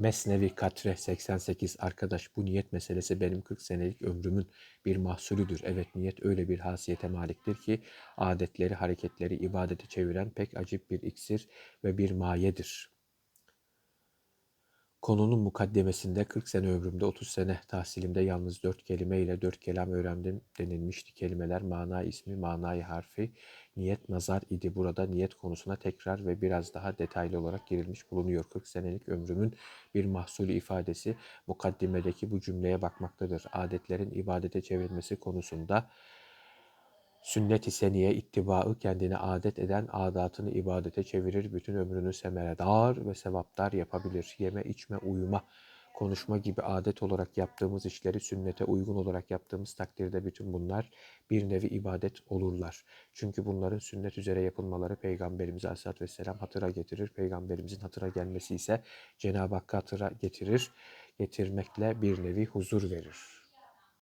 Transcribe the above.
Mesnevi Katre 88 arkadaş bu niyet meselesi benim 40 senelik ömrümün bir mahsulüdür. Evet niyet öyle bir hasiyete maliktir ki adetleri, hareketleri ibadete çeviren pek acip bir iksir ve bir mayedir. Konunun mukaddemesinde 40 sene ömrümde 30 sene tahsilimde yalnız 4 kelime ile 4 kelam öğrendim denilmişti. Kelimeler mana ismi, manayı harfi, niyet nazar idi. Burada niyet konusuna tekrar ve biraz daha detaylı olarak girilmiş bulunuyor. 40 senelik ömrümün bir mahsulü ifadesi mukaddimedeki bu cümleye bakmaktadır. Adetlerin ibadete çevrilmesi konusunda Sünnet-i seniye ittibaı kendine adet eden adatını ibadete çevirir. Bütün ömrünü semeredar ve sevaptar yapabilir. Yeme, içme, uyuma, konuşma gibi adet olarak yaptığımız işleri sünnete uygun olarak yaptığımız takdirde bütün bunlar bir nevi ibadet olurlar. Çünkü bunların sünnet üzere yapılmaları Peygamberimize Aleyhisselatü Vesselam hatıra getirir. Peygamberimizin hatıra gelmesi ise Cenab-ı Hakk'a hatıra getirir. Getirmekle bir nevi huzur verir.